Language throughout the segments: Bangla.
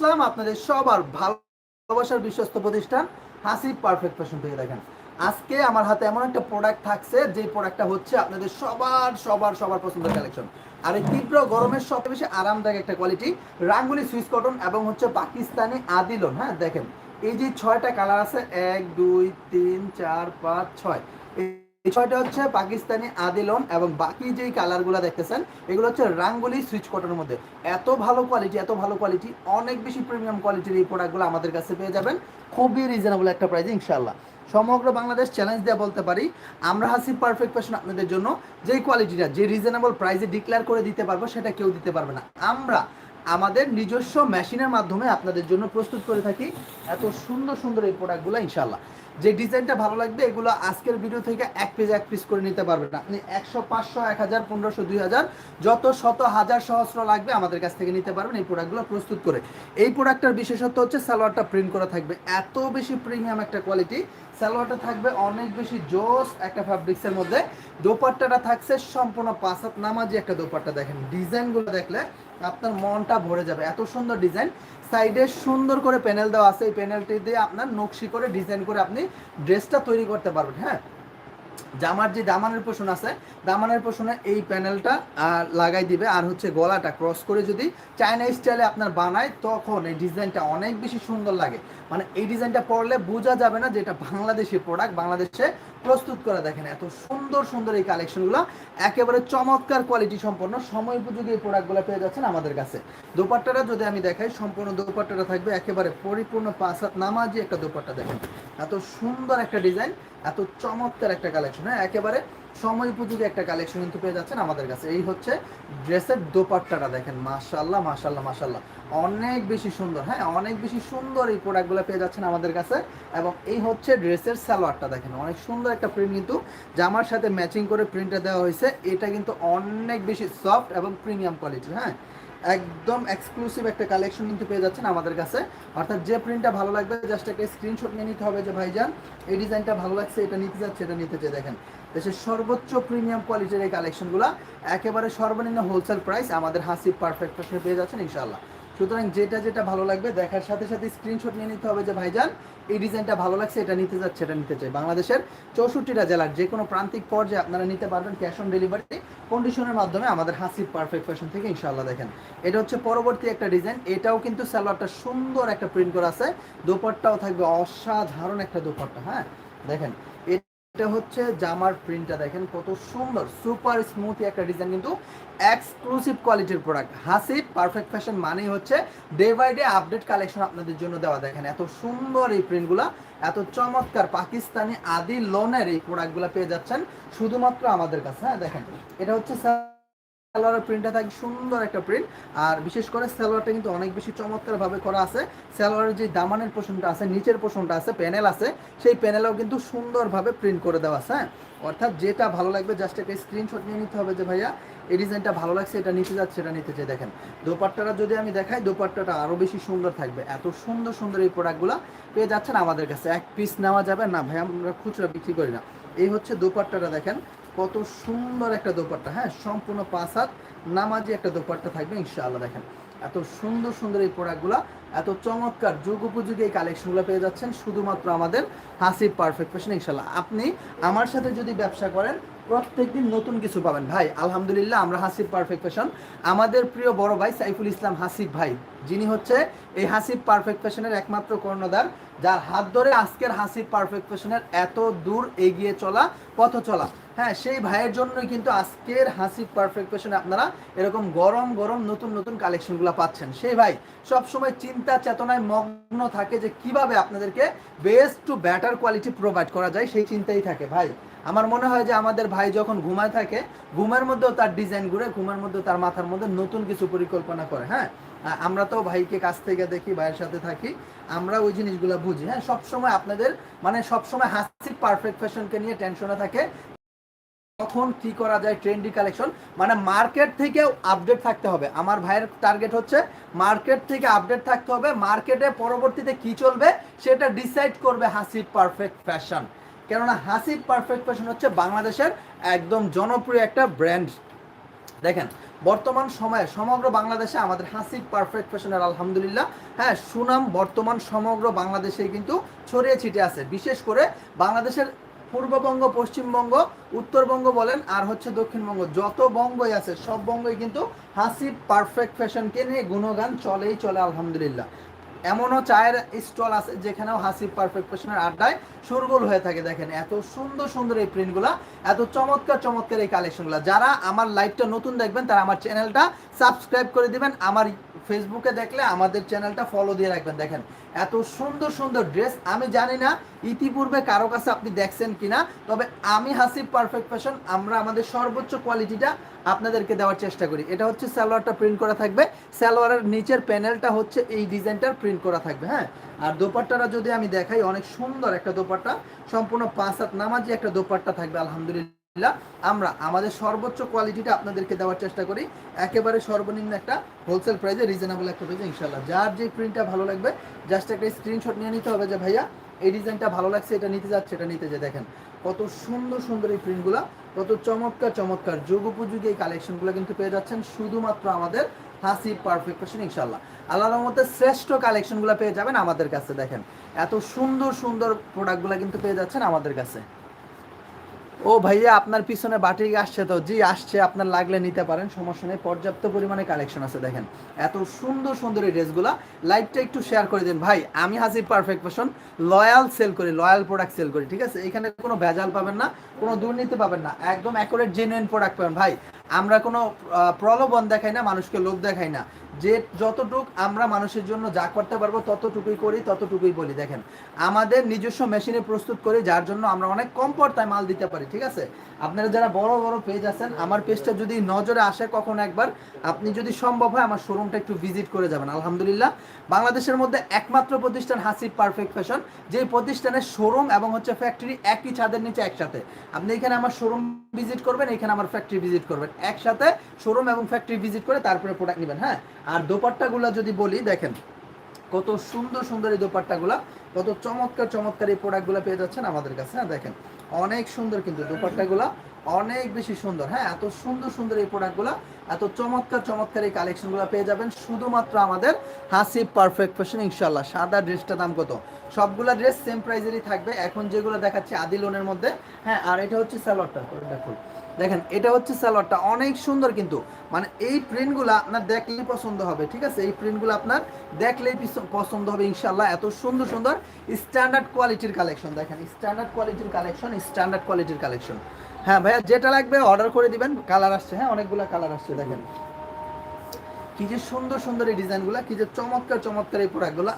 আসলাম আপনাদের সবার ভালোবাসার বিশ্বস্ত প্রতিষ্ঠান হাসিব পারফেক্ট ফ্যাশন থেকে দেখেন। আজকে আমার হাতে এমন একটা প্রোডাক্ট থাকছে যে প্রোডাক্টটা হচ্ছে আপনাদের সবার সবার সবার পছন্দের কালেকশন আর এই তীব্র গরমের সবচেয়ে বেশি আরামদায়ক একটা কোয়ালিটি রাঙ্গুলি সুইস কটন এবং হচ্ছে পাকিস্তানি আদিলন হ্যাঁ দেখেন। এই যে ছয়টা কালার আছে, এক, দুই, তিন, চার, পাঁচ, ছয়। এই ছয়টা হচ্ছে পাকিস্তানি আদিলন এবং বাকি যেই কালারগুলো দেখতেছেন, এগুলো হচ্ছে রাঙ্গুলি সুইচ কটনের মধ্যে। এত ভালো কোয়ালিটি এত ভালো কোয়ালিটি অনেক বেশি প্রিমিয়াম কোয়ালিটির এই প্রোডাক্টগুলো আমাদের কাছে পেয়ে যাবেন। খুবই রিজনেবল একটা প্রাইসে ইনশাল্লাহ সমগ্র বাংলাদেশ চ্যালেঞ্জ দেওয়া বলতে পারি, আমরা হাসি পারফেক্ট ফ্যাশন আপনাদের জন্য। যেই কোয়ালিটিটা যে রিজনেবল প্রাইসে ডিক্লেয়ার করে দিতে পারব, সেটা কেউ দিতে পারবে না। আমরা আমাদের নিজস্ব মেশিনের মাধ্যমে আপনাদের জন্য প্রস্তুত করে থাকি। এত সুন্দর সুন্দর এই প্রোডাক্টগুলো ইনশাল্লাহ যে ডিজাইনটা ভালো লাগবে, এগুলো আজকের ভিডিও থেকে এক পেজ এক পিস করে নিতে পারবেন। আপনি একশো, পাঁচশো, এক হাজার, পনেরোশো, দুই হাজার, যত শত হাজার সহস্র লাগবে আমাদের কাছ থেকে নিতে পারবেন এই প্রোডাক্টগুলো প্রস্তুত করে। এই প্রোডাক্টটার বিশেষত্ব হচ্ছে সালোয়ারটা প্রিন্ট করা থাকবে। এত বেশি প্রিমিয়াম একটা কোয়ালিটি সালোয়ারটা থাকবে অনেক বেশি জোস একটা ফ্যাব্রিক্সের মধ্যে। দোপাট্টাটা থাকছে সম্পূর্ণ পাঁচাত নামাজি একটা দোপাট্টা। দেখেন, ডিজাইনগুলো দেখলে আপনার মনটা ভরে যাবে। এত সুন্দর ডিজাইন সাইডে সুন্দর করে প্যানেল দেওয়া আছে। এই প্যানেলটি দিয়ে আপনার নকশি করে ডিজাইন করে আপনি ড্রেসটা তৈরি করতে পারবেন হ্যাঁ? জামার যে দামানের পোষণ আছে, দামানের পোষণে এই প্যানেলটা লাগাই দিবে। আর হচ্ছে গলাটা ক্রস করে যদি চায়না স্টাইলে আপনার বানায়, তখন এই ডিজাইনটা অনেক বেশি সুন্দর লাগে। মানে এই ডিজাইনটা পরলে বোঝা যাবে না যে এটা বাংলাদেশি প্রোডাক্ট বাংলাদেশে প্রস্তুত করে দেখেন। এত সুন্দর সুন্দর এই কালেকশনগুলো একেবারে চমৎকার কোয়ালিটি সম্পন্ন, সময় উপযোগী এই প্রোডাক্টগুলো পেয়ে যাচ্ছেন আমাদের কাছে। দোপাট্টাটা যদি আমি দেখাই, সম্পূর্ণ দোপাট্টাটা থাকবে, একেবারে পরিপূর্ণ পাঁচ নামাজি একটা দোপাট্টা দেখেন। এত সুন্দর একটা ডিজাইন, এত চমৎকার একটা কালেকশন হ্যাঁ? একেবারে সময় উপযোগী একটা কালেকশন কিন্তু পেয়ে যাচ্ছেন আমাদের কাছে। এই হচ্ছে ড্রেসের দোপাট্টাটা দেখেন মাশাল্লাহ মাশাল্লাহ মাশাল্লাহ অনেক বেশি সুন্দর হ্যাঁ? অনেক বেশি সুন্দর এই প্রোডাক্টগুলো পেয়ে যাচ্ছেন আমাদের কাছে। এবং এই হচ্ছে ড্রেসের সালোয়ারটা দেখেন, অনেক সুন্দর একটা প্রিন্ট কিন্তু জামার সাথে ম্যাচিং করে প্রিন্টটা দেওয়া হয়েছে। এটা কিন্তু অনেক বেশি সফট এবং প্রিমিয়াম কোয়ালিটি হ্যাঁ? একদম এক্সক্লুসিভ একটা কালেকশন কিন্তু পেয়ে যাচ্ছেন আমাদের কাছে। অর্থাৎ যে প্রিন্টটা ভালো লাগবে জাস্ট একটা স্ক্রিনশট নিয়ে নিতে হবে যে, ভাইজান, এই ডিজাইনটা ভালো লাগছে, এটা নিতে যাচ্ছে, এটা নিতে চাই। দেখেন, দেশের সর্বোচ্চ প্রিমিয়াম কোয়ালিটির এই কালেকশনগুলো একেবারে সর্বনিম্ন হোলসেল প্রাইস আমাদের হাসি পারফেক্ট পেয়ে যাচ্ছেন ইনশাল্লাহ সুতরাং যেটা যেটা ভালো লাগবে, দেখার সাথে সাথে স্ক্রিনশট নিয়ে নিতে হবে যে, ভাইজান, এই ডিজাইনটা ভালো লাগছে, এটা নিতে যাচ্ছে, এটা নিতে চাই। বাংলাদেশের চৌষট্টিটা জেলার যে কোনো প্রান্তিক পর্যায়ে আপনারা নিতে পারবেন ক্যাশ অন ডেলিভারি কন্ডিশনের মাধ্যমে আমাদের হাসি পারফেক্ট ফ্যাশন থেকে ইনশাল্লাহ দেখেন। এটা হচ্ছে পরবর্তী একটা ডিজাইন এটাও কিন্তু সালোয়ারটা সুন্দর একটা প্রিন্ট করা আছে। দোপাট্টাও থাকবে অসাধারণ একটা দোপাট্টা হ্যাঁ? দেখেন, এটা হচ্ছে জামার প্রিন্টটা দেখেন, কত সুন্দর সুপার স্মুথি একটা ডিজাইন কিন্তু এক্সক্লুসিভ কোয়ালিটির প্রোডাক্ট হাসিব পারফেক্ট ফ্যাশন মানেই হচ্ছে day by day update collection আপনাদের জন্য দেওয়া। দেখেন, এত সুন্দর এই প্রিন্টগুলা এত চমৎকার পাকিস্তানি আদি লোনের এই প্রোডাক্টগুলো পেয়ে যাচ্ছেন শুধুমাত্র আমাদের কাছে হ্যাঁ দেখেন। এটা হচ্ছে সালোয়ারের প্রিন্টটা থাকে সুন্দর একটা প্রিন্ট আর বিশেষ করে সালোয়ারটা কিন্তু অনেক বেশি চমৎকার ভাবে করা আছে। সালোয়ারের যে দামানের পোষণটা আছে, নিচের পোষণটা আছে প্যানেল আছে, সেই প্যানেলেও কিন্তু সুন্দরভাবে প্রিন্ট করে দেওয়া আছে হ্যাঁ। অর্থাৎ যেটা ভালো লাগবে জাস্ট একটা স্ক্রিনশট নিয়ে নিতে হবে যে ভাইয়া এই ডিজাইনটা ভালো লাগছে, এটা নিতে যাচ্ছে, এটা নিতে চাই দেখেন। দোপাট্টাটা যদি আমি দেখাই, দোপাট্টাটা আরও বেশি সুন্দর থাকবে। এত সুন্দর সুন্দর এই প্রোডাক্টগুলো পেয়ে যাচ্ছেন আমাদের কাছে। এক পিস নেওয়া যাবে না, ভাই, আমরা খুচরা বিক্রি করি না। এই হচ্ছে দোপাট্টাটা, দেখেন, কত সুন্দর একটা দোপাট্টা হ্যাঁ সম্পূর্ণ পাঁচ হাত নামাজি একটা দোপাট্টা থাকবে, ইনশাআল্লাহ, দেখেন। এত সুন্দর সুন্দর এই প্রোডাক্টগুলো এত চমৎকার যুগ উপযোগী এই কালেকশনগুলো পেয়ে যাচ্ছেন শুধুমাত্র আমাদের হাসিব পারফেক্ট ফ্যাশন ইনশাল্লাহ আপনি আমার সাথে যদি ব্যবসা করেন, প্রত্যেকদিন নতুন কিছু পাবেন। ভাই, আলহামদুলিল্লাহ আমরা হাসিব পারফেক্ট ফ্যাশন আমাদের প্রিয় বড় ভাই সাইফুল ইসলাম হাসিব ভাই, যিনি হচ্ছে এই হাসিব পারফেক্ট ফ্যাশনের একমাত্র কর্ণধার, যার হাত ধরে আজকের হাসিব পারফেক্ট ফ্যাশনের এত দূর এগিয়ে চলা, পথ চলা। হ্যাঁ সেই ভাইয়ের জন্যই কিন্তু আজকের হাসিব পারফেক্ট ফ্যাশনে আপনারা এরকম গরম গরম নতুন নতুন কালেকশনগুলো পাচ্ছেন। সেই ভাই, সবসময় চিন্তা, চেতনায় মগ্ন থাকে যে কীভাবে আপনাদেরকে best to better quality provide করা যায়, সেই চিন্তাই থাকে। ভাই, আমার মনে হয় যে আমাদের ভাই যখন ঘুমায় থাকে, ঘুমের মধ্যেও তার ডিজাইন ঘুরে, ঘুমের মধ্যেও তার মাথার মধ্যে নতুন কিছু পরিকল্পনা করে হ্যাঁ? আমরা তো ভাইকে কাছ থেকে দেখি, ভাইয়ের সাথে থাকি, আমরা ওই জিনিসগুলো বুঝি হ্যাঁ? সবসময় আপনাদের মানে সবসময় হাসি পারফেক্ট ফ্যাশনকে নিয়ে টেনশনে থাকে কখন কি করা যায় ট্রেন্ডি কালেকশন? মানে মার্কেট থেকেও আপডেট থাকতে হবে। আমার ভাইয়ের টার্গেট হচ্ছে মার্কেট থেকে আপডেট থাকতে হবে। মার্কেটে পরবর্তীতে কি চলবে সেটা ডিসাইড করবে হাসিব পারফেক্ট ফ্যাশন কেননা হাসিব পারফেক্ট ফ্যাশন হচ্ছে বাংলাদেশের একদম জনপ্রিয় একটা ব্র্যান্ড দেখেন, বর্তমান সময়ে সমগ্র বাংলাদেশে আমাদের হাসিব পারফেক্ট ফ্যাশনের আলহামদুলিল্লাহ হ্যাঁ সুনাম বর্তমান সমগ্র বাংলাদেশে কিন্তু ছড়িয়ে ছিটে আছে। বিশেষ করে বাংলাদেশের পূর্ববঙ্গ, পশ্চিমবঙ্গ, উত্তরবঙ্গ বলেন, আর হচ্ছে দক্ষিণবঙ্গ। যত বঙ্গই আছে, সব বঙ্গই কিন্তু হাসিব পারফেক্ট ফ্যাশনকে নিয়ে গুণগান চলেই চলে, আলহামদুলিল্লাহ। এমনও চায়ের স্টল আছে যেখানেও হাসিব পারফেক্ট ফ্যাশনের আড্ডায় সুরগোল হয়ে থাকে, দেখেন। এত সুন্দর সুন্দর এই প্রিন্টগুলা এত চমৎকার চমৎকার এই কালেকশনগুলো যারা আমার লাইভটা নতুন দেখবেন, তারা আমার চ্যানেলটা সাবস্ক্রাইব করে দিবেন। আমার ফেসবুকে দেখলে আমাদের চ্যানেলটা ফলো দিয়ে রাখবেন, দেখেন। এত সুন্দর সুন্দর ড্রেস আমি জানি না ইতিপূর্বে কারও কাছে আপনি দেখছেন কিনা, তবে আমি হাসিব পারফেক্ট ফ্যাশন আমরা আমাদের সর্বোচ্চ কোয়ালিটিটা আপনাদেরকে দেওয়ার চেষ্টা করি। এটা হচ্ছে সালোয়ারটা প্রিন্ট করা থাকবে, সালোয়ারের নিচের প্যানেলটা হচ্ছে এই ডিজাইনটার প্রিন্ট করা থাকবে হ্যাঁ? আর দোপাট্টাটা যদি আমি দেখাই, অনেক সুন্দর একটা দোপাট্টা, সম্পূর্ণ পাঁচ হাত নামাজি একটা দোপাট্টা থাকবে, আলহামদুলিল্লাহ। আমরা আমাদের সর্বোচ্চ কোয়ালিটিটা আপনাদেরকে দেওয়ার চেষ্টা করি। একেবারে সর্বনিম্ন একটা হোলসেল প্রাইসে রিজনেবল একটা প্রাইসে ইনশাল্লাহ যার যে প্রিন্টটা ভালো লাগবে জাস্ট একটা স্ক্রিনশট নিয়ে নিতে হবে যে, ভাইয়া, এই ডিজাইনটা ভালো লাগছে, এটা নিতে যাচ্ছে, এটা নিতে যে। দেখেন, কত সুন্দর সুন্দর এই প্রিন্টগুলো কত চমৎকার চমৎকার যুগ উপযোগী এই কালেকশনগুলো কিন্তু পেয়ে যাচ্ছেন শুধুমাত্র আমাদের হাসি পারফেক্ট ফ্যাশন ইনশাল্লাহ আল্লাহর রহমতে শ্রেষ্ঠ কালেকশনগুলো পেয়ে যাবেন আমাদের কাছে, দেখেন। এত সুন্দর সুন্দর প্রোডাক্টগুলো কিন্তু পেয়ে যাচ্ছেন আমাদের কাছে। ও ভাইয়া, আপনার পিছনে বাটি আসছে তো। জি, আসছে, আপনার লাগলে নিতে পারেন, সমস্যা নেই। পর্যাপ্ত পরিমাণে কালেকশন আছে, দেখেন। এত সুন্দর সুন্দর এই ড্রেসগুলা। লাইভটা একটু শেয়ার করে দিন। ভাই, আমি হাজির পারফেক্ট ফ্যাশন লয়াল সেল করি লয়াল প্রোডাক্ট সেল করি, ঠিক আছে? এখানে কোনো ভেজাল পাবেন না, কোনো দুর্নীতি পাবেন না। একদম অ্যাকুরেট জেনুইন প্রোডাক্ট পাবেন। ভাই আমরা কোনো প্রলোভন দেখাই না, মানুষকে লোভ দেখাই না। যে যতটুক আমরা মানুষের জন্য যা করতে পারব, ততটুকুই করি, ততটুকুই বলি। দেখেন, আমাদের নিজস্ব মেশিনে প্রস্তুত করি, যার জন্য আমরা অনেক কম পর্তায় মাল দিতে পারি, ঠিক আছে? আপনারা যারা বড় বড় পেজ আছেন, আমার পেজটা যদি নজরে আসে কখন একবার, আপনি যদি সম্ভব হয় আমার শোরুমটা একটু ভিজিট করে যাবেন, আলহামদুলিল্লাহ। বাংলাদেশের মধ্যে একমাত্র প্রতিষ্ঠান হাসিব পারফেক্ট ফ্যাশন যে প্রতিষ্ঠানের শোরুম এবং হচ্ছে ফ্যাক্টরি একই ছাদের নিচে একসাথে। আপনি এখানে আমার শোরুম ভিজিট করবেন, এখানে আমার ফ্যাক্টরি ভিজিট করবেন। একসাথে শোরুম এবং ফ্যাক্টরি ভিজিট করে তারপরে প্রোডাক্ট নেবেন হ্যাঁ? আর দোপাট্টাগুলো যদি বলি, দেখেন, কত সুন্দর সুন্দর এই দোপাট্টাগুলা, কত চমৎকার চমৎকার এই প্রোডাক্টগুলো পেয়ে যাচ্ছেন আমাদের কাছে হ্যাঁ দেখেন, অনেক সুন্দর কিন্তু দোপাট্টাগুলা, অনেক বেশি সুন্দর হ্যাঁ এত সুন্দর সুন্দর এই প্রোডাক্টগুলো এত চমৎকার চমৎকার এই কালেকশনগুলো পেয়ে যাবেন, শুধুমাত্র আমাদের হাসি পারফেক্ট ফ্যাশন ইনশাল্লাহ সাদা ড্রেসটা দাম কত? সবগুলা ড্রেস সেম প্রাইজেরই থাকবে। এখন যেগুলো দেখাচ্ছি আদি লোনের মধ্যে হ্যাঁ আর এটা হচ্ছে স্যালোয়ারটা দেখুন। দেখেন, এটা হচ্ছে সালোয়ারটা অনেক সুন্দর কিন্তু। মানে এই প্রিন্টগুলো আপনার দেখলেই পছন্দ হবে, ঠিক আছে? এই প্রিন্টগুলো আপনার দেখলেই পছন্দ হবে ইনশাল্লাহ এত সুন্দর সুন্দর স্ট্যান্ডার্ড কোয়ালিটির কালেকশন দেখেন স্ট্যান্ডার্ড কোয়ালিটির কালেকশন স্ট্যান্ডার্ড কোয়ালিটির কালেকশন হ্যাঁ ভাইয়া, যেটা লাগবে অর্ডার করে দিবেন। কালার আসছে হ্যাঁ অনেকগুলো কালার আসছে, দেখেন। কি যে সুন্দর সুন্দর এই ডিজাইনগুলো কি যে চমৎকার চমৎকার এই প্রোডাক্টগুলো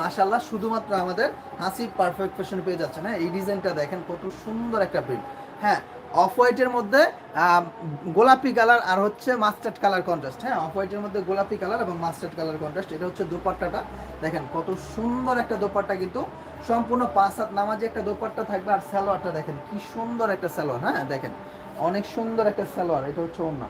মাশাল্লাহ শুধুমাত্র আমাদের হাসি পারফেক্ট ফ্যাশন পেয়ে যাচ্ছে না এই ডিজাইনটা দেখেন, কত সুন্দর একটা প্রিন্ট হ্যাঁ অফ হোয়াইটের মধ্যে গোলাপি কালার আর হচ্ছে মাস্টার্ড কালার কন্ট্রাস্ট হ্যাঁ অফ হোয়াইটের মধ্যে গোলাপি কালার এবং মাস্টার্ড কালার কন্ট্রাস্ট এটা হচ্ছে দোপাট্টাটা। দেখেন, কত সুন্দর একটা দোপাট্টা কিন্তু। সম্পূর্ণ পাঁচ হাত নামাজে একটা দোপাট্টা থাকবে আর সালোয়ারটা দেখেন, কি সুন্দর একটা সালোয়ার। হ্যাঁ দেখেন, অনেক সুন্দর একটা সালোয়ার। এটা হচ্ছে অন্য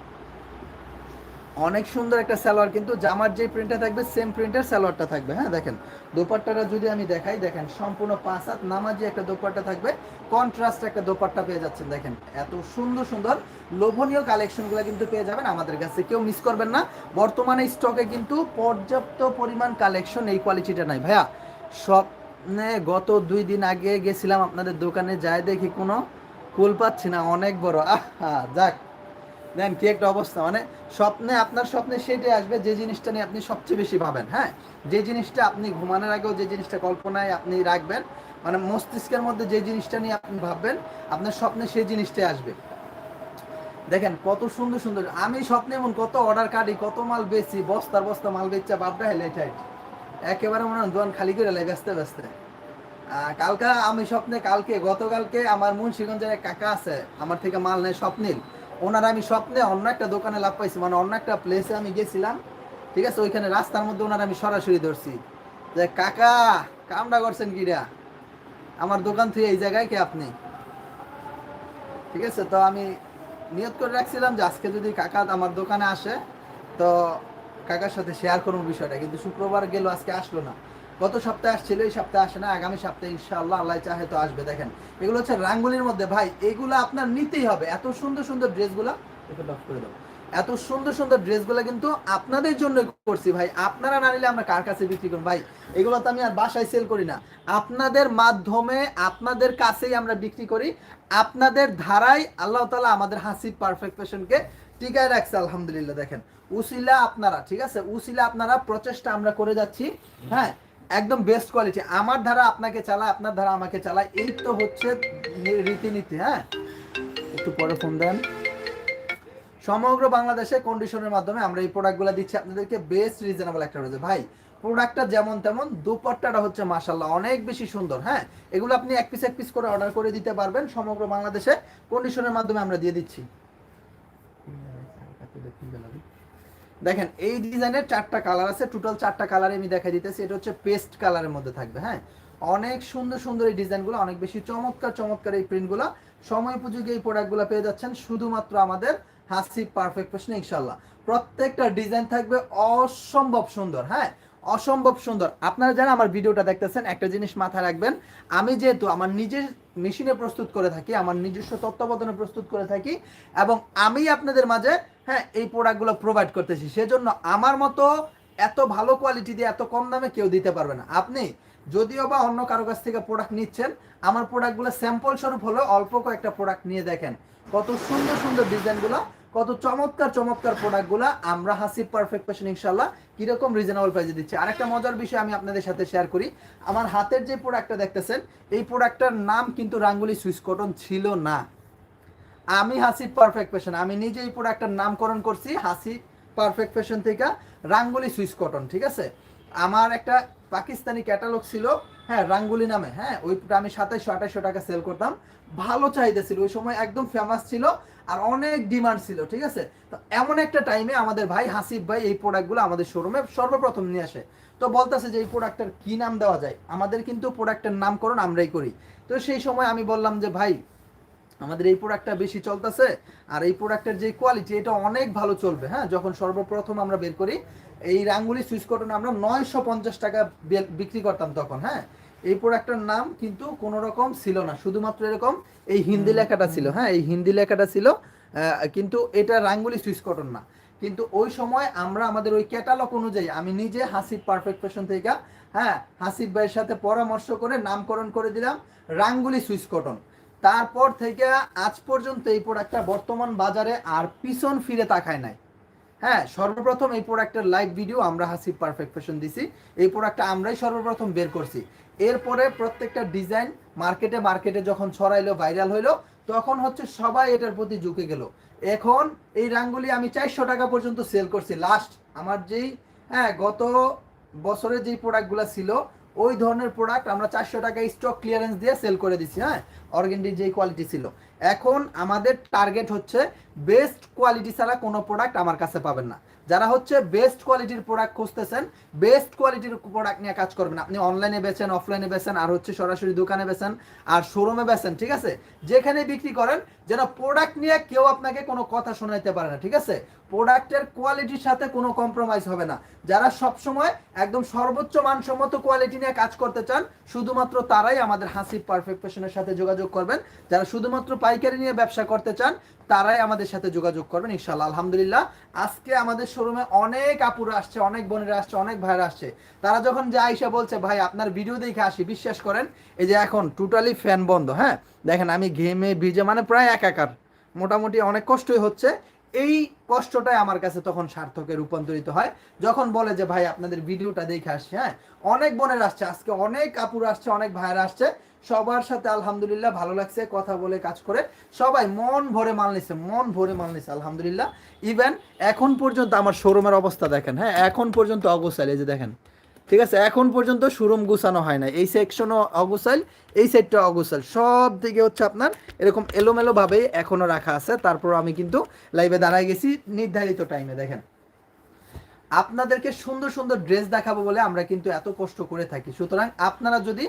অনেক সুন্দর একটা সালোয়ার, কিন্তু জামার যে প্রিন্টটা থাকবে সেম প্রিন্টের সালোয়ারটা থাকবে। হ্যাঁ দেখেন, দোপাট্টাটা যদি আমি দেখাই, দেখেন, সম্পূর্ণ পাঁচ হাত নামাজি একটা দোপাট্টা থাকবে। কন্ট্রাস্ট একটা দোপাট্টা পেয়ে যাচ্ছেন, দেখেন, এত সুন্দর সুন্দর, লোভনীয় কালেকশনগুলো কিন্তু পেয়ে যাবেন আমাদের কাছে। কেউ মিস করবেন না। বর্তমানে স্টকে কিন্তু পর্যাপ্ত পরিমাণ কালেকশন এই কোয়ালিটিটা নাই। ভাইয়া, স্বপ্নে গত দুই দিন আগে গেছিলাম আপনাদের দোকানে, যাই দেখি কোনো কুল পাচ্ছি না, অনেক বড়। আহা, যাক। দেন কি একটা অবস্থা? মানে স্বপ্নে, আপনার স্বপ্নে সেটাই আসবে যে জিনিসটা নিয়ে আপনি সবচেয়ে বেশি ভাবেন হ্যাঁ? যে জিনিসটা আপনি ঘুমানোর আগেও যে জিনিসটা কল্পনায় আপনি রাখবেন মানে মস্তিষ্কের মধ্যে যে জিনিসটা নিয়ে আপনি ভাববেন, আপনার স্বপ্নে সেই জিনিসটাই আসবে। দেখেন কত সুন্দর সুন্দর। আমি স্বপ্নে এমন কত অর্ডার কাটি, কত মাল বেচি, বস্তার বস্তা মাল বেচা বাপটা হেলে এটাই একেবারে মনে হয় দোকান খালি করে লাই ব্যস্তে ব্যস্তে। কালকে আমি স্বপ্নে, কালকে, গতকালকে আমার মুন্সিগঞ্জের এক কাকা আছে, আমার থেকে মাল নেয় স্বপ্নিল। ওনার আমি স্বপ্নে অন্য একটা দোকানে লাভ পাইছি মানে অন্য একটা প্লেসে আমি গেছিলাম, ঠিক আছে? ওইখানে রাস্তার মধ্যে ওনার আমি সরাসরি ধরছি। যে কাকা, কামটা করছেন কিরা আমার দোকান থেকে এই জায়গায় কে আপনি? ঠিক আছে? তো আমি নিয়ত করে রাখছিলাম যে আজকে যদি কাকা আমার দোকানে আসে, তো কাকার সাথে শেয়ার করব বিষয়টা, কিন্তু শুক্রবার গেল, আজকে আসলো না। গত সপ্তাহে আসছিল, এই সপ্তাহে আসে না, আগামী সপ্তাহে ইনশাআল্লাহ আল্লাহ চাহে তো আসবে, দেখেন। এগুলো হচ্ছে রাঙ্গুলির মধ্যে, ভাই, এগুলো আপনার নিতেই হবে। এত সুন্দর সুন্দর ড্রেসগুলো করে দেবো। এত সুন্দর সুন্দর ড্রেসগুলো কিন্তু আপনাদের জন্য করছি, ভাই। আপনারা না নিলে আমরা কার কাছে বিক্রি করব? ভাই, এগুলো তো আমি আর বাসায় সেল করি না। আপনাদের মাধ্যমে, আপনাদের কাছেই আমরা বিক্রি করি। আপনাদের ধারাই আল্লাহ তালা আমাদের হাসিব পারফেক্ট ফ্যাশনকে টিকায় রাখছে, আলহামদুলিল্লাহ, দেখেন। উসিলা আপনারা, ঠিক আছে? উসিলা আপনারা প্রচেষ্টা আমরা করে যাচ্ছি হ্যাঁ? একদম বেস্ট কোয়ালিটি আমার ধারা আপনাকে চালায়, আপনার ধারা আমাকে চালায়। এই তো হচ্ছে রীতিনীতি হ্যাঁ? একটু পরে ফোন দেন। সমগ্র বাংলাদেশে কন্ডিশনের মাধ্যমে আমরা এই প্রোডাক্টগুলো দিচ্ছি। আপনাদেরকে বেস্ট রিজনেবল একটা রয়েছে ভাই প্রোডাক্টটা যেমন তেমন, দুপাট্টাটা হচ্ছে মাশাল্লাহ অনেক বেশি সুন্দর হ্যাঁ? এগুলো আপনি এক পিস এক পিস করে অর্ডার করে দিতে পারবেন সমগ্র বাংলাদেশে। কন্ডিশনের মাধ্যমে আমরা দিয়ে দিচ্ছি। দেখেন, এই ডিজাইনের চারটা কালার আছে টোটাল চারটা কালার আমি দেখা দিতেছি, এটা হচ্ছে পেস্ট কালারের মধ্যে থাকবে হ্যাঁ? অনেক সুন্দর সুন্দর এই ডিজাইনগুলো, অনেক বেশি চমৎকার চমৎকার এই প্রিন্টগুলো সময় উপযোগী এই প্রোডাক্টগুলো পেয়ে যাচ্ছেন শুধুমাত্র আমাদের হাসি পারফেক্ট প্রশ্ন ইনশাল্লাহ প্রত্যেকটা ডিজাইন থাকবে অসম্ভব সুন্দর হ্যাঁ? অসম্ভব সুন্দর। আপনারা যারা আমার ভিডিওটা দেখতেছেন, একটা জিনিস মাথায় রাখবেন, আমি যেহেতু আমার নিজের মেশিনে প্রস্তুত করে থাকি, আমার নিজস্ব তত্ত্বাবধানে প্রস্তুত করে থাকি, এবং আমি আপনাদের মাঝে হ্যাঁ এই প্রোডাক্টগুলো প্রোভাইড করতেছি, সেজন্য আমার মতো এত ভালো কোয়ালিটি দিয়ে এত কম দামে কেউ দিতে পারবে না। আপনি যদিও বা অন্য কারও কাছ থেকে প্রোডাক্ট নিচ্ছেন, আমার প্রোডাক্টগুলো স্যাম্পল স্বরূপ হলেও অল্প কয়েকটা প্রোডাক্ট নিয়ে দেখেন। কত সুন্দর সুন্দর ডিজাইনগুলো কত চমৎকার চমৎকার প্রোডাক্টগুলো আমরা হাসি পারফেক্ট ফ্যাশন ইনশাল্লাহ কীরকম রিজনেবল প্রাইসে দিচ্ছি? আরেকটা মজার বিষয় আমি আপনাদের সাথে শেয়ার করি। আমার হাতের যে প্রোডাক্টটা দেখতেছেন, এই প্রোডাক্টটার নাম কিন্তু রাঙ্গুলি সুইস কটন ছিল না। আমি হাসি পারফেক্ট ফ্যাশন আমি নিজে এই প্রোডাক্টটার নামকরণ করছি হাসি পারফেক্ট ফ্যাশন থেকে রাঙ্গুলি সুইস কটন, ঠিক আছে? আমার একটা পাকিস্তানি ক্যাটালগ ছিল হ্যাঁ রাঙ্গুলি নামে হ্যাঁ ওইটা আমি সাতাইশশো, আঠাইশশো টাকা সেল করতাম। ভালো চাহিদা ছিল, ওই সময় একদম ফেমাস ছিল। আর অনেক ডিমান্ড ছিল, ঠিক আছে? তো এমন একটা টাইমে আমাদের ভাই হাসিফ ভাই এই প্রোডাক্টগুলো আমাদের শোরুমে সর্বপ্রথম নিয়ে আসে। তো বলতেছে যে এই প্রোডাক্টের কি নাম দেওয়া যায়? আমাদের কিন্তু প্রোডাক্টের নামকরণ আমরাই করি। তো সেই সময় আমি বললাম যে, ভাই, আমাদের এই প্রোডাক্টটা বেশি চলতেছে আর এই প্রোডাক্টের যে কোয়ালিটি এটা অনেক ভালো চলবে। হ্যাঁ যখন সর্বপ্রথম আমরা বের করি, এই রাঙ্গুলি সুইচ কটন আমরা নয়শো পঞ্চাশ টাকা বিক্রি করতাম তখন হ্যাঁ? এই প্রোডাক্টটার নাম কিন্তু কোনো রকম ছিল না। শুধুমাত্র এরকম এই হিন্দি লেখাটা ছিল হ্যাঁ? এই হিন্দি লেখাটা ছিল কিন্তু এটা রাঙ্গুলি সুইচ কটন না। কিন্তু ওই সময় আমরা আমাদের ওই ক্যাটালগ অনুযায়ী আমি নিজে হাসিব পারফেক্ট ফ্যাশন থেকে হ্যাঁ হাসিব ভাইয়ের সাথে পরামর্শ করে নামকরণ করে দিলাম রাঙ্গুলি সুইচ কটন। তারপর থেকে আজ পর্যন্ত এই প্রোডাক্টটা বর্তমান বাজারে আর পিছন ফিরে তাকায় নাই। হ্যাঁ সর্বপ্রথম এই প্রোডাক্টের লাইভ ভিডিও আমরা হাসিব পারফেক্ট ফ্যাশন দিছি। এই প্রোডাক্টটা আমরাই সর্বপ্রথম বের করছি। এরপরে প্রত্যেকটা ডিজাইন মার্কেটে মার্কেটে যখন ছড়াইলো ভাইরাল হইল, তখন হচ্ছে সবাই এটার প্রতি ঝুঁকে গেল। এখন এই রাঙ্গুলি আমি চারশো টাকা পর্যন্ত সেল করছি। লাস্ট আমার যেই হ্যাঁ গত বছরের যেই প্রোডাক্টগুলো ছিল, ওই ধরনের প্রোডাক্ট আমরা চারশো টাকা স্টক ক্লিয়ারেন্স দিয়ে সেল করে দিচ্ছি হ্যাঁ অর্গেন্ডির যেই কোয়ালিটি ছিল। এখন আমাদের টার্গেট হচ্ছে বেস্ট কোয়ালিটি ছাড়া কোনো প্রোডাক্ট আমার কাছে পাবেন না। যারা হচ্ছে বেস্ট কোয়ালিটির প্রোডাক্ট খুঁজতেছেন বেস্ট কোয়ালিটির প্রোডাক্ট নিয়ে কাজ করবেন। আপনি অনলাইনে বেচেন অফলাইনে বেচেন, আর হচ্ছে সরাসরি দোকানে বেচেন, আর শোরুমে বেচেন, ঠিক আছে? যেখানে বিক্রি করেন, যেন প্রোডাক্ট নিয়ে কেউ আপনাকে কোনো কথা শোনাইতে পারে না, ঠিক আছে? প্রোডাক্টের কোয়ালিটির সাথে কোনো কম্প্রোমাইজ হবে না। যারা সব সময় একদম সর্বোচ্চ মানসম্মত কোয়ালিটি নিয়ে কাজ করতে চান, শুধুমাত্র তারাই আমাদের হাসিব পারফেক্ট ফ্যাশনের সাথে যোগাযোগ করবেন। যারা শুধুমাত্র পাইকারি নিয়ে ব্যবসা করতে চান, তারাই আমাদের সাথে যোগাযোগ করবেন ইনশাল্লাহ আলহামদুলিল্লাহ, আজকে আমাদের শোরুমে অনেক আপুরা আসছে, অনেক বোনেরা আসছে, অনেক ভাইরা আসছে। তারা যখন যে আইসা বলছে, ভাই, আপনার ভিডিও দেখে আসি, বিশ্বাস করেন, এই যে এখন টোটালি ফ্যান বন্ধ হ্যাঁ? দেখেন, আমি ঘেমে ভিজে মানে প্রায় একাকার। মোটামুটি অনেক কষ্টই হচ্ছে এই কষ্টটাই আমার কাছে তখন সার্থকে রূপান্তরিত হয়। যখন বলে যে, ভাই, আপনাদের ভিডিওটা দেখে আসছে হ্যাঁ? অনেক বোনের আসছে, আজকে অনেক আপুর আসছে, অনেক ভাইয়েরা আসছে। সবার সাথে আলহামদুলিল্লাহ ভালো লাগছে, কথা বলে, কাজ করে। সবাই মন ভরে মাল নিছে, মন ভরে মাল নিছে, আলহামদুলিল্লাহ। ইভেন এখন পর্যন্ত আমার শোরুমের অবস্থা দেখেন হ্যাঁ? এখন পর্যন্ত অগোছাল, এই যে দেখেন। ঠিক আছে? এখন পর্যন্ত শোরুম গুছানো হয় না এই সেকশনও অগুসাইল এই সাইডটা অগুসাইল সব দিকে হচ্ছে আপনার এরকম এলোমেলো এখনও এখনও রাখা আছে। তারপর আমি কিন্তু লাইভে দাঁড়ায় গেছি নির্ধারিত টাইমে দেখেন। আপনাদেরকে সুন্দর সুন্দর ড্রেস দেখাবো বলে আমরা কিন্তু এত কষ্ট করে থাকি। সুতরাং আপনারা যদি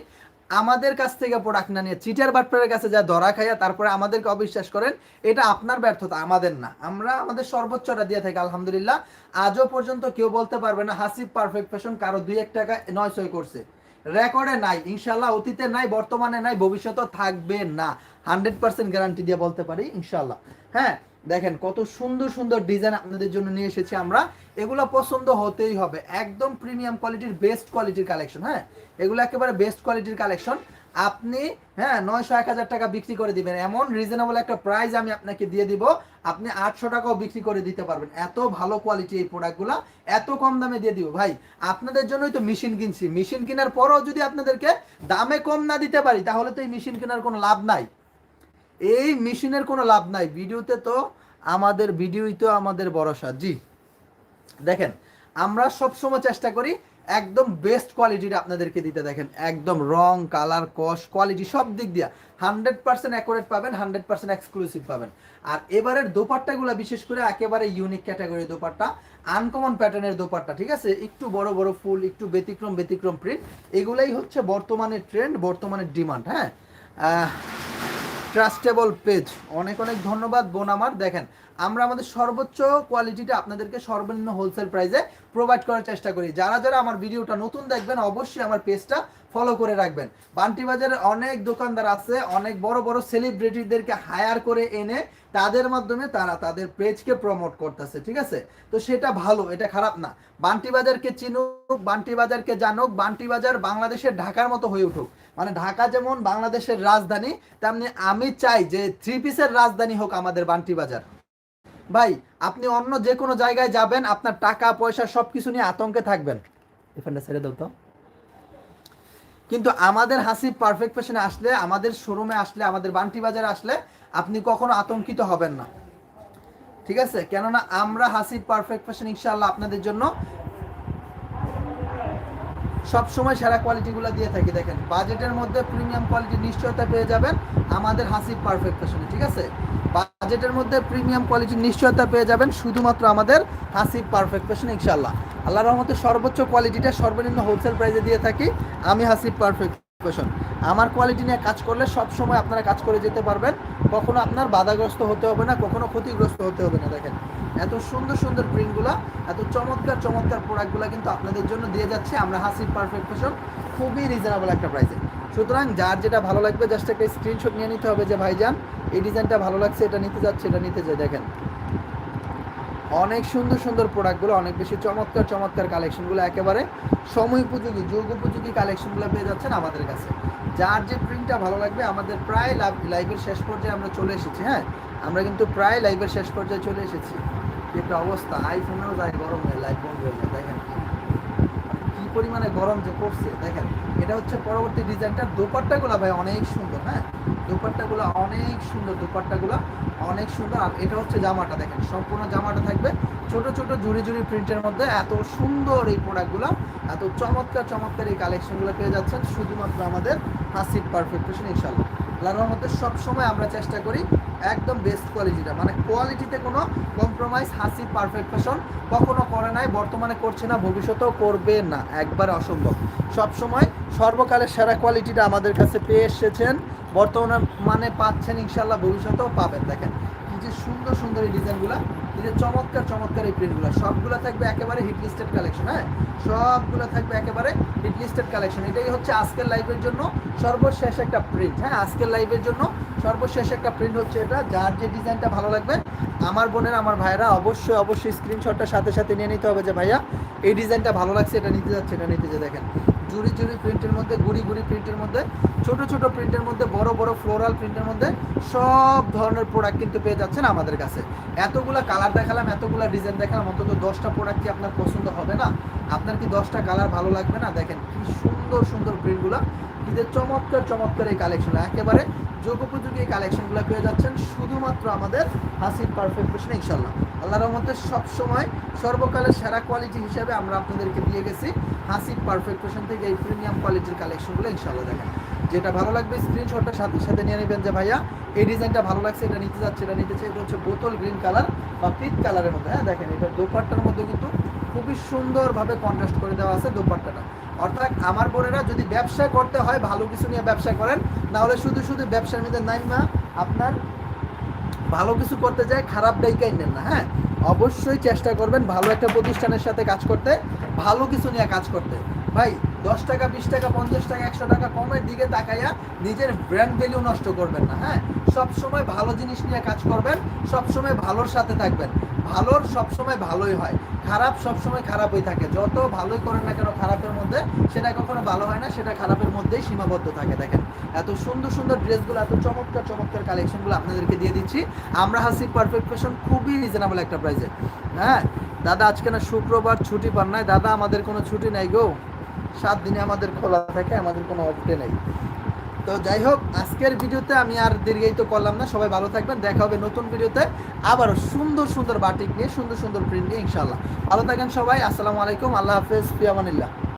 আমাদের কাছ থেকে প্রোডাক্ট না নিয়ে চিটার বাটপারের কাছে যা ধরা খাইয়া তারপরে আমাদেরকে অবিশ্বাস করেন, এটা আপনার ব্যর্থতা, আমাদের না। আমরা আমাদের সর্বোচ্চটা দিয়ে থাকি, আলহামদুলিল্লাহ। আজও পর্যন্ত কেউ বলতে পারবে না, হাসিব পারফেক্ট ফ্যাশন কারও দুই এক টাকা নয় ছয় করছে। রেকর্ডে নাই ইনশাল্লাহ অতীতে নাই, বর্তমানে নাই ভবিষ্যতে থাকবে না। হান্ড্রেড পার্সেন্ট গ্যারান্টি দিয়ে বলতে পারি ইনশাল্লাহ হ্যাঁ দেখেন, কত সুন্দর সুন্দর ডিজাইন আপনাদের জন্য নিয়ে এসেছি আমরা। এগুলো পছন্দ হতেই হবে। একদম প্রিমিয়াম কোয়ালিটির বেস্ট কোয়ালিটির কালেকশন হ্যাঁ? এগুলো একেবারে বেস্ট কোয়ালিটির কালেকশন আপনি হ্যাঁ নয়শো এক হাজার টাকা বিক্রি করে দিবেন। এমন রিজনেবল একটা প্রাইস আমি আপনাকে দিয়ে দিব। আপনি আটশো টাকাও বিক্রি করে দিতে পারবেন। এত ভালো কোয়ালিটি এই প্রোডাক্টগুলো এত কম দামে দিয়ে দিব। ভাই, আপনাদের জন্যই তো মেশিন কিনছি। মেশিন কেনার পরও যদি আপনাদেরকে দামে কম না দিতে পারি, তাহলে তো এই মেশিন কেনার কোনো লাভ নাই। এই মেশিনের কোনো লাভ নাই। ভিডিওতে তো আমাদের, ভিডিওই তো আমাদের ভরসা। জি, দেখেন, আমরা সবসময় চেষ্টা করি একদম বেস্ট কোয়ালিটির আপনাদেরকে দিতে। দেখেন, একদম রং কালার কস কোয়ালিটি সব দিক দিয়া। হান্ড্রেড পার্সেন্ট অ্যাকুরেট পাবেন হান্ড্রেড পার্সেন্ট এক্সক্লুসিভ পাবেন। আর এবারের দোপাট্টাগুলো বিশেষ করে একেবারে ইউনিক ক্যাটাগরি দোপাট্টা আনকমন প্যাটার্নের দোপাট্টা, ঠিক আছে? একটু বড় বড় ফুল, একটু ব্যতিক্রম ব্যতিক্রম প্রিন্ট এগুলাই হচ্ছে বর্তমানে ট্রেন্ড বর্তমানে ডিমান্ড হ্যাঁ? ট্রাস্টেবল পেজ অনেক অনেক ধন্যবাদ, বোন আমার। দেখেন, আমরা আমাদের সর্বোচ্চ কোয়ালিটিটা আপনাদেরকে সর্বনিম্ন হোলসেল প্রাইসে প্রোভাইড করার চেষ্টা করি। যারা যারা আমার ভিডিওটা নতুন দেখবেন, অবশ্যই আমার পেজটা ফলো করে রাখবেন। বান্টি বাজারে অনেক দোকানদার আছে, অনেক বড় বড় সেলিব্রিটিদেরকে হায়ার করে এনে তাদের মাধ্যমে তারা তাদের পেজকে প্রমোট করতেছে ঠিক আছে? তো সেটা ভালো এটা খারাপ না। বান্টি বাজারকে চিনুক বান্টি বাজারকে জানুক বান্টি বাজার বাংলাদেশের ঢাকার মতো হয়ে উঠুক। মানে ঢাকা যেমন বাংলাদেশের রাজধানী তেমনি আমি চাই যে থ্রি পিসের রাজধানী হোক আমাদের বান্টি বাজার ভাই আপনি অন্য যে কোনো জায়গায় যাবেন আপনার টাকা পয়সা সবকিছু নিয়ে আতঙ্কে থাকবেন। এখানটা ছেড়ে দাও তো। কিন্তু আমাদের হাসি পারফেক্ট ফ্যাশনে আসলে আমাদের শোরুমে আসলে আমাদের বান্টি বাজারে আসলে আপনি কখনো আতঙ্কিত হবেন না। ঠিক আছে? কেননা আমরা হাসি পারফেক্ট ফ্যাশন ইনশাআল্লাহ আপনাদের জন্য সব সময় সেরা কোয়ালিটিগুলো দিয়ে থাকি। দেখেন বাজেটের মধ্যে প্রিমিয়াম কোয়ালিটি নিশ্চয়তা পেয়ে যাবেন আমাদের হাসি পারফেক্ট ফ্যাশনে ঠিক আছে? বাজেটের মধ্যে প্রিমিয়াম কোয়ালিটির নিশ্চয়তা পেয়ে যাবেন শুধুমাত্র আমাদের হাসি পারফেক্ট ফ্যাশন ইনশাল্লাহ আল্লাহর রহমতে সর্বোচ্চ কোয়ালিটিটা সর্বনিম্ন হোলসেল প্রাইসে দিয়ে থাকি, আমি হাসি পারফেক্ট ফ্যাশন আমার কোয়ালিটি নিয়ে কাজ করলে সব সময় আপনারা কাজ করে যেতে পারবেন। কখনো আপনার বাধাগ্রস্ত হতে হবে না, কখনো ক্ষতিগ্রস্ত হতে হবে না, দেখেন। এত সুন্দর সুন্দর প্রিন্টগুলো এত চমৎকার চমৎকার প্রোডাক্টগুলো কিন্তু আপনাদের জন্য দিয়ে যাচ্ছে আমরা হাসি পারফেক্ট ফ্যাশন খুবই রিজনেবল একটা প্রাইসে সুতরাং যার যেটা ভালো লাগবে জাস্ট একটা স্ক্রিনশট নিয়ে নিতে হবে যে, ভাইজান, এই ডিজাইনটা ভালো লাগছে, এটা নিতে যাচ্ছে, এটা নিতে যায় দেখেন, অনেক সুন্দর সুন্দর প্রোডাক্টগুলো অনেক বেশি চমৎকার চমৎকার কালেকশনগুলো একেবারে সময় উপযোগী, যুগ উপযোগী কালেকশনগুলো পেয়ে যাচ্ছেন আমাদের কাছে। যার যে প্রিন্টটা ভালো লাগবে, আমাদের প্রায় লাইভের শেষ পর্যায়ে আমরা চলে এসেছি হ্যাঁ? আমরা কিন্তু প্রায় লাইভের শেষ পর্যায়ে চলে এসেছি। একটা অবস্থা আইফোনেও যায় গরম হয়ে লাইভ বন্ধ হয়ে যায়, দেখেন। কী পরিমাণে গরম যে পড়ছে, দেখেন। এটা হচ্ছে পরবর্তী ডিজাইনটা ডিজাইনটার দোপাট্টাগুলো ভাই অনেক সুন্দর হ্যাঁ? দোপাট্টাগুলো অনেক সুন্দর, দোপাট্টাগুলো অনেক সুন্দর। আর এটা হচ্ছে জামাটা দেখেন, সম্পূর্ণ জামাটা থাকবে। ছোট ছোট জুড়ি জুড়ি প্রিন্টের মধ্যে এত সুন্দর এই প্রোডাক্টগুলো, এত চমৎকার চমৎকার এই কালেকশনগুলো পেয়ে যাচ্ছেন শুধুমাত্র আমাদের হাসির পারফেকশন ইনশাল্লাহ আল্লাহর মধ্যে সবসময় আমরা চেষ্টা করি একদম বেস্ট কোয়ালিটিটা মানে কোয়ালিটিতে কোনো কম্প্রোমাইজ হাসি পারফেক্ট ফ্যাশন কখনো করে নাই, বর্তমানে করছে না, ভবিষ্যতেও করবে না, একবারে অসম্ভব। সবসময় সর্বকালের সেরা কোয়ালিটিটা আমাদের কাছে পেয়ে এসেছেন বর্তমানে মানে পাচ্ছেন ইনশাল্লাহ ভবিষ্যতেও পাবেন। দেখেন কি যে সুন্দর সুন্দর এই ডিজাইনগুলো কি যে চমৎকার চমৎকার এই প্রিন্টগুলো সবগুলো থাকবে একেবারে হিট লিস্টেড কালেকশন হ্যাঁ? সবগুলো থাকবে একেবারে হিট লিস্টেড কালেকশন এটাই হচ্ছে আজকের লাইভের জন্য সর্বশেষ একটা প্রিন্ট হ্যাঁ? আজকের লাইভের জন্য সর্বশেষ একটা প্রিন্ট হচ্ছে এটা। যার যে ডিজাইনটা ভালো লাগবে, আমার বোনের, আমার ভাইরা অবশ্যই অবশ্যই স্ক্রিনশটটার সাথে সাথে নিয়ে নিতে হবে যে, ভাইয়া, এই ডিজাইনটা ভালো লাগছে, এটা নিতে যাচ্ছে, এটা নিতে যে দেখেন জুড়ি জুড়ি প্রিন্টের মধ্যে, গুড়ি গুড়ি প্রিন্টের মধ্যে, ছোট ছোট প্রিন্টের মধ্যে, বড় বড় ফ্লোরাল প্রিন্টের মধ্যে সব ধরনের প্রোডাক্ট কিন্তু পেয়ে যাচ্ছেন আমাদের কাছে। এতগুলো কালার দেখালাম, এতগুলো ডিজাইন দেখালাম, অন্তত দশটা প্রোডাক্ট কি আপনার পছন্দ হবে না? আপনার কি দশটা কালার ভালো লাগবে না? দেখেন কি সুন্দর সুন্দর প্রিন্টগুলো ঈদের চমৎকার চমৎকার এই কালেকশন একেবারে যোগোপযোগী এই কালেকশনগুলো পেয়ে যাচ্ছেন শুধুমাত্র আমাদের হাসির পারফেক্ট পেশন ইনশাল্লাহ আল্লাহ রহমতে সবসময় সর্বকালের সেরা কোয়ালিটি হিসেবে আমরা আপনাদেরকে দিয়ে গেছি হাসির পারফেক্ট পেশন থেকে এই প্রিমিয়াম কোয়ালিটির কালেকশনগুলো ইনশাল্লাহ দেখেন। যেটা ভালো লাগবে স্ক্রিনশটটা সাথে সাথে নিয়ে নেবেন যে ভাইয়া, এই ডিজাইনটা ভালো লাগছে, এটা নিতে যাচ্ছে, এটা নিতে চাই, এটা হচ্ছে বোতল গ্রিন কালার বা পিট কালারের মধ্যে। হ্যাঁ দেখেন এটা দোপাট্টার মধ্যে কিন্তু খুবই সুন্দরভাবে কন্ট্রাস্ট করে দেওয়া আছে দোপাট্টাটা। অর্থাৎ আমার বোনেরা যদি ব্যবসা করতে হয়, ভালো কিছু নিয়ে ব্যবসা করেন, নাহলে শুধু শুধু ব্যবসার মধ্যে নাই না আপনার ভালো কিছু করতে যায়, খারাপ ডাইকাই নেন না হ্যাঁ? অবশ্যই চেষ্টা করবেন ভালো একটা প্রতিষ্ঠানের সাথে কাজ করতে, ভালো কিছু নিয়ে কাজ করতে। ভাই দশ টাকা, বিশ টাকা, পঞ্চাশ টাকা, একশো টাকা কমের দিকে তাকাইয়া নিজের ব্র্যান্ড ভ্যালু নষ্ট করবেন না হ্যাঁ? সব সময় ভালো জিনিস নিয়ে কাজ করবেন সব সময় ভালোর সাথে থাকবেন। ভালোর সব সময় ভালোই হয়, খারাপ সব সময় খারাপই থাকে। যত ভালোই করেন না কেন, খারাপের মধ্যে সেটা কখনো ভালো হয় না, সেটা খারাপের মধ্যেই সীমাবদ্ধ থাকে, দেখেন। এত সুন্দর সুন্দর ড্রেসগুলো, এত চমৎকার চমৎকার কালেকশনগুলো আপনাদেরকে দিয়ে দিচ্ছি। আমরা হাসি পারফেক্ট ফ্যাশন খুবই রিজনেবল একটা প্রাইসে হ্যাঁ? দাদা, আজকে না শুক্রবার ছুটি পান নাই। দাদা, আমাদের কোনো ছুটি নাই গো। সাত দিনে আমাদের খোলা থাকে, আমাদের কোনো অফটে নেই। তো যাই হোক, আজকের ভিডিওতে আমি আর দীর্ঘায়িত করলাম না। সবাই ভালো থাকবেন, দেখা হবে নতুন ভিডিওতে। আবারও সুন্দর সুন্দর বাটিক নিয়ে, সুন্দর সুন্দর প্রিন্ট নিয়ে ইনশাল্লাহ ভালো থাকেন সবাই, আসসালামু আলাইকুম, আল্লাহ হাফেজ, ফিয়ামানিল্লাহ।